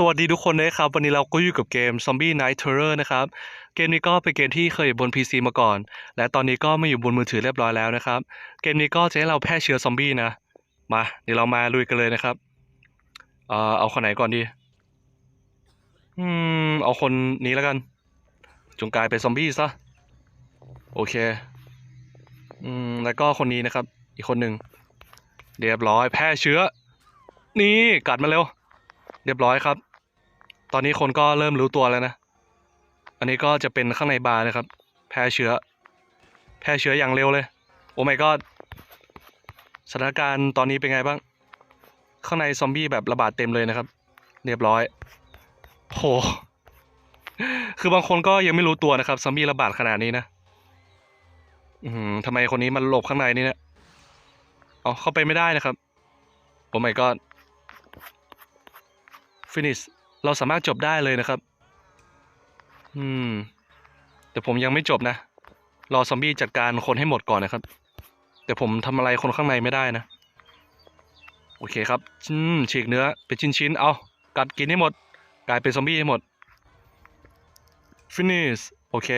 สวัสดีทุกคนนะครับ วันนี้เราก็อยู่กับเกม Zombie Night Terror นะครับ เกมนี้ก็เป็นเกมที่เคยอยู่บน PC มาก่อน และตอนนี้ก็มาอยู่บนมือถือเรียบร้อยแล้วนะครับ เกมนี้ก็จะให้เราแพร่เชื้อซอมบี้นะ มาเดี๋ยวเรามาลุยกันเลยนะครับ เอ่อเอาคนไหนก่อนดี อืม เอาคนนี้แล้วกัน จงกลายเป็นซอมบี้ซะ โอเค อืม แล้วก็คนนี้นะครับ อีกคนหนึ่งเรียบร้อยแพร่เชื้อ นี่กัดมาเร็วเรียบร้อยครับ ตอนนี้คนก็เริ่มรู้ตัวแล้วนะ อันนี้ก็จะเป็นข้างในบาร์นะครับ แพร่เชื้อ แพร่เชื้ออย่างเร็วเลย โอ้ my god สถานการณ์ตอนนี้เป็นไงบ้าง ข้างในซอมบี้แบบระบาดเต็มเลยนะครับ เรียบร้อย โห คือบางคนก็ยังไม่รู้ตัวนะครับ ซอมบี้ระบาดขนาดนี้นะ อืมทำไมคนนี้มันหลบข้างในนี่เนี่ยเอาเข้าไปไม่ได้นะครับ โอ้ my god finish เราสามารถจบได้เลยนะครับ อืม แต่ผมยังไม่จบนะ รอซอมบี้จัดการคนให้หมดก่อนนะครับ แต่ผมทำอะไรคนข้างในไม่ได้นะ โอเคครับอืมฉีกเนื้อเป็นชิ้นๆ เอา กัดกินให้หมด กลายเป็นซอมบี้ให้หมด finish โอเค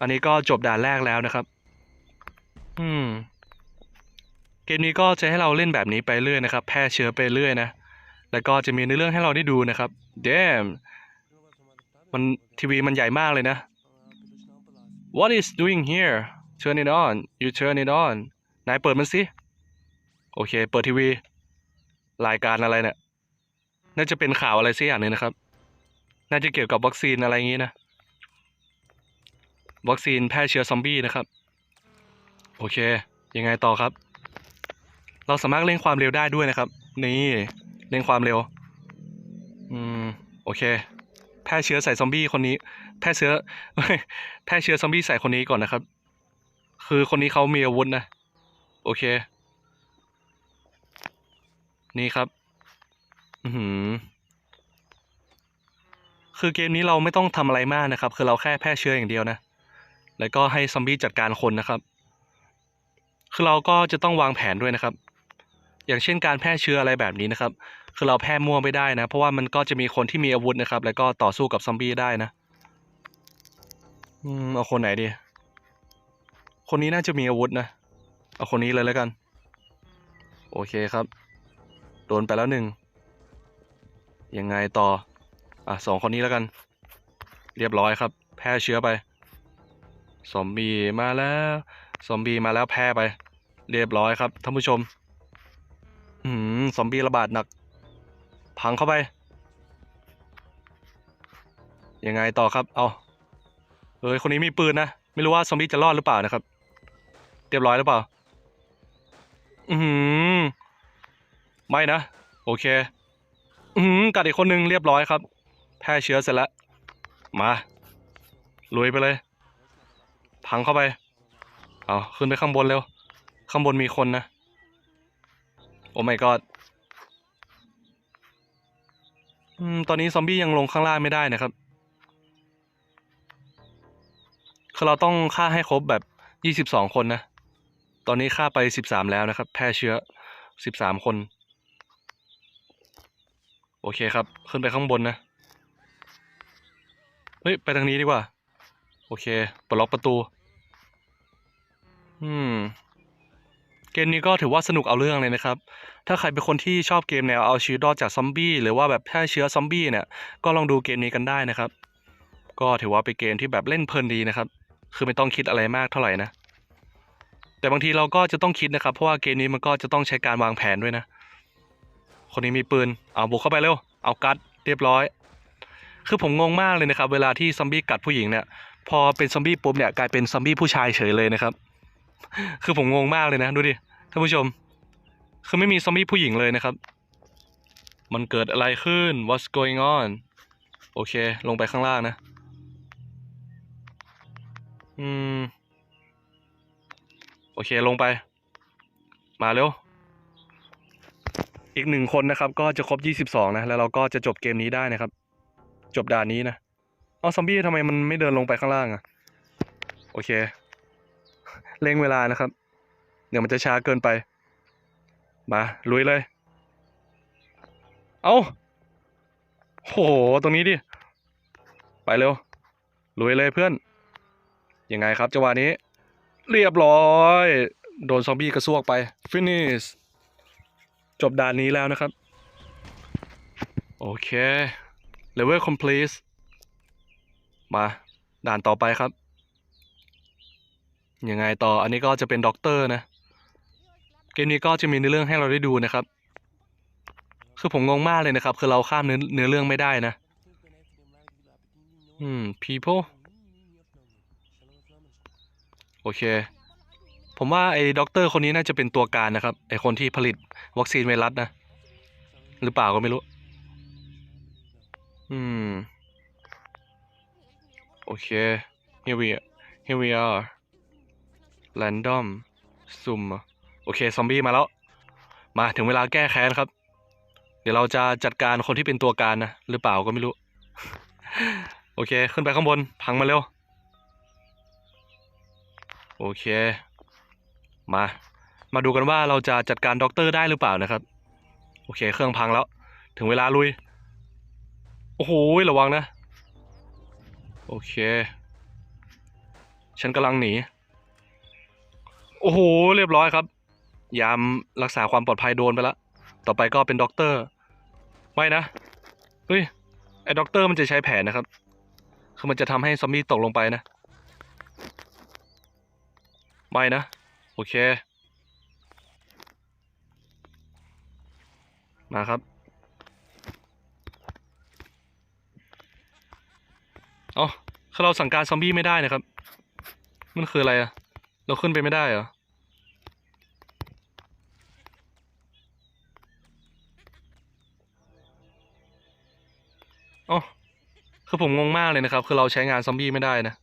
อันนี้ก็จบด่านแรกแล้วนะครับ อืม เกมนี้ก็จะให้เราเล่นแบบนี้ไปเรื่อยนะครับ แพร่เชื้อไปเรื่อยนะ แล้วก็จะมีเนื้อเรื่องให้เราได้ดูนะครับ damn มันทีวีมันใหญ่มากเลยนะ what is doing here turn it on you turn it on นายเปิดมันสิ โอเค เปิดทีวี รายการอะไรเนี่ย น่าจะเป็นข่าวอะไรสักอย่างหนึ่งนะครับ น่าจะเกี่ยวกับวัคซีนอะไรอย่างนี้นะ วัคซีนแพร่เชื้อซอมบี้นะครับ โอเค ยังไงต่อครับ เราสามารถเร่งความเร็วได้ด้วยนะครับ นี่ เร่งความเร็ว อืม โอเค แพร่เชื้อใส่ซอมบี้คนนี้ แพร่เชื้อ แพร่เชื้อซอมบี้ใส่คนนี้ก่อนนะครับ คือคนนี้เขามีอาวุธนะ โอเค นี่ครับ อือหือคือเกมนี้เราไม่ต้องทำอะไรมากนะครับ คือเราแค่แพร่เชื้ออย่างเดียวนะ แล้วก็ให้ซอมบี้จัดการคนนะครับ คือเราก็จะต้องวางแผนด้วยนะครับ อย่างเช่นการแพร่เชื้ออะไรแบบนี้นะครับ คือเราแพร่มั่วไม่ได้นะ เพราะว่ามันก็จะมีคนที่มีอาวุธนะครับ แล้วก็ต่อสู้กับซอมบี้ได้นะ อืมเอาคนไหนดี คนนี้น่าจะมีอาวุธนะ เอาคนนี้เลยแล้วกัน โอเคครับ โดนไปแล้วหนึ่ง ยังไงต่อ อะสองคนนี้แล้วกัน เรียบร้อยครับ แพร่เชื้อไป ซอมบี้มาแล้ว ซอมบี้มาแล้วแพร่ไป เรียบร้อยครับท่านผู้ชม อืมซอมบี้ระบาดหนัก พังเข้าไป ยังไงต่อครับ เอาเฮ้ยคนนี้มีปืนนะ ไม่รู้ว่าซอมบี้จะรอดหรือเปล่านะครับ เรียบร้อยหรือเปล่า อือหือไม่นะ โอเค อือหือกัดอีกคนนึงเรียบร้อยครับ แพร่เชื้อเสร็จแล้ว มาลุยไปเลย พังเข้าไป เอาขึ้นไปข้างบนเร็ว ข้างบนมีคนนะ โอ้ my god อืมตอนนี้ซอมบี้ยังลงข้างล่างไม่ได้นะครับ คือเราต้องฆ่าให้ครบแบบยี่สิบสองคนนะ ตอนนี้ฆ่าไปสิบสามแล้วนะครับ แพร่เชื้อสิบสามคน โอเคครับ ขึ้นไปข้างบนนะ เฮ้ย ไปทางนี้ดีกว่า โอเคปลดล็อกประตู อืม เกมนี้ก็ถือว่าสนุกเอาเรื่องเลยนะครับ ถ้าใครเป็นคนที่ชอบเกมแนวเอาชีวิตรอดจากซอมบี้หรือว่าแบบแพร่เชื้อซอมบี้เนี่ย ก็ลองดูเกมนี้กันได้นะครับ ก็ถือว่าเป็นเกมที่แบบเล่นเพลินดีนะครับ คือไม่ต้องคิดอะไรมากเท่าไหร่นะ แต่บางทีเราก็จะต้องคิดนะครับ เพราะว่าเกมนี้มันก็จะต้องใช้การวางแผนด้วยนะ คนนี้มีปืน เอาบุกเข้าไปเร็ว เอากัด เรียบร้อย คือผมงงมากเลยนะครับ เวลาที่ซอมบี้กัดผู้หญิงเนี่ย พอเป็นซอมบี้ปุ๊บเนี่ยกลายเป็นซอมบี้ผู้ชายเฉยเลยนะครับ คือผมงงมากเลยนะดูดิ ท่านผู้ชม คือไม่มีซอมบี้ผู้หญิงเลยนะครับ มันเกิดอะไรขึ้น what's going on โอเค ลงไปข้างล่างนะ อืม โอเค ลงไป มาเร็ว อีกหนึ่งคนนะครับ ก็จะครบยี่สิบสองนะ แล้วเราก็จะจบเกมนี้ได้นะครับ จบด่านนี้นะเอซอมบี้ทำไมมันไม่เดินลงไปข้างล่างอะโอเค เร่งเวลานะครับ เดี๋ยวมันจะช้าเกินไป มาลุยเลย เอาโหตรงนี้ดิ ไปเร็วลุยเลยเพื่อนยังไงครับจังหวะนี้ เรียบร้อย โดนซอมบี้กระซวกไป finish จบด่านนี้แล้วนะครับ โอเค level complete มาด่านต่อไปครับยังไงต่ออันนี้ก็จะเป็นด็อกเตอร์นะ เกมนี้ก็จะมีเนื้อเรื่องให้เราได้ดูนะครับ คือผมงงมากเลยนะครับ คือเราข้ามเนื้อเนื้อเรื่องไม่ได้นะ อืม people โอเค ผมว่าไอ้ด็อกเตอร์คนนี้น่าจะเป็นตัวการนะครับ ไอ้คนที่ผลิตวัคซีนไวรัสนะ หรือเปล่าก็ไม่รู้ อืม โอเค here we here we are random zoom โอเค ซอมบี้มาแล้ว มาถึงเวลาแก้แค้นครับ เดี๋ยวเราจะจัดการคนที่เป็นตัวการนะ หรือเปล่าก็ไม่รู้ โอเค ขึ้นไปข้างบน พังมาเร็ว โอเค มา มาดูกันว่าเราจะจัดการด็อกเตอร์ได้หรือเปล่านะครับ โอเค เครื่องพังแล้ว ถึงเวลาลุย โอ้โห ระวังนะ โอเค ฉันกำลังหนี โอ้โห เรียบร้อยครับ ยามรักษาความปลอดภัยโดนไปแล้วต่อไปก็เป็นด็อกเตอร์ ไม่นะ เฮ้ย ไอ้ด็อกเตอร์มันจะใช้แผนนะครับ คือมันจะทำให้ซอมบี้ตกลงไปนะ ไม่นะ โอเค มาครับ เอาคือเราสั่งการซอมบี้ไม่ได้นะครับ มันคืออะไรอะเราขึ้นไปไม่ได้เหรอ อ๋อคือผมงงมากเลยนะครับ คือเราใช้งานซอมบี้ไม่ได้นะ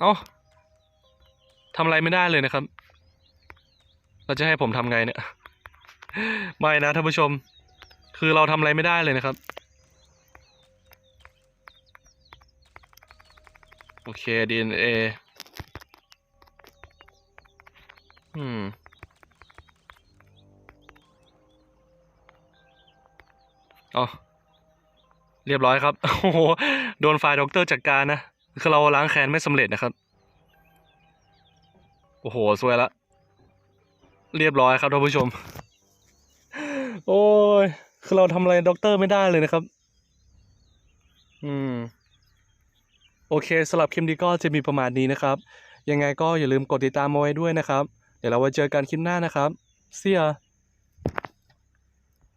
เอ้าทำอะไรไม่ได้เลยนะครับ เราจะให้ผมทำไงเนี่ย ไม่นะท่านผู้ชม คือเราทำอะไรไม่ได้เลยนะครับ โอเค DNA อืม อ๋อเรียบร้อยครับ โอ้โห โดนฝ่ายด็อกเตอร์จัดการนะ คือเราล้างแค้นไม่สำเร็จนะครับ โอ้โห สวยละ เรียบร้อยครับท่านผู้ชม โอ้ย คือเราทำอะไรด็อกเตอร์ไม่ได้เลยนะครับ อืม โอเคสำหรับคลิปนี้ก็จะมีประมาณนี้นะครับ ยังไงก็อย่าลืมกดติดตามเอาไว้ด้วยนะครับ เดี๋ยวเราไว้เจอกันคลิปหน้านะครับ เสีย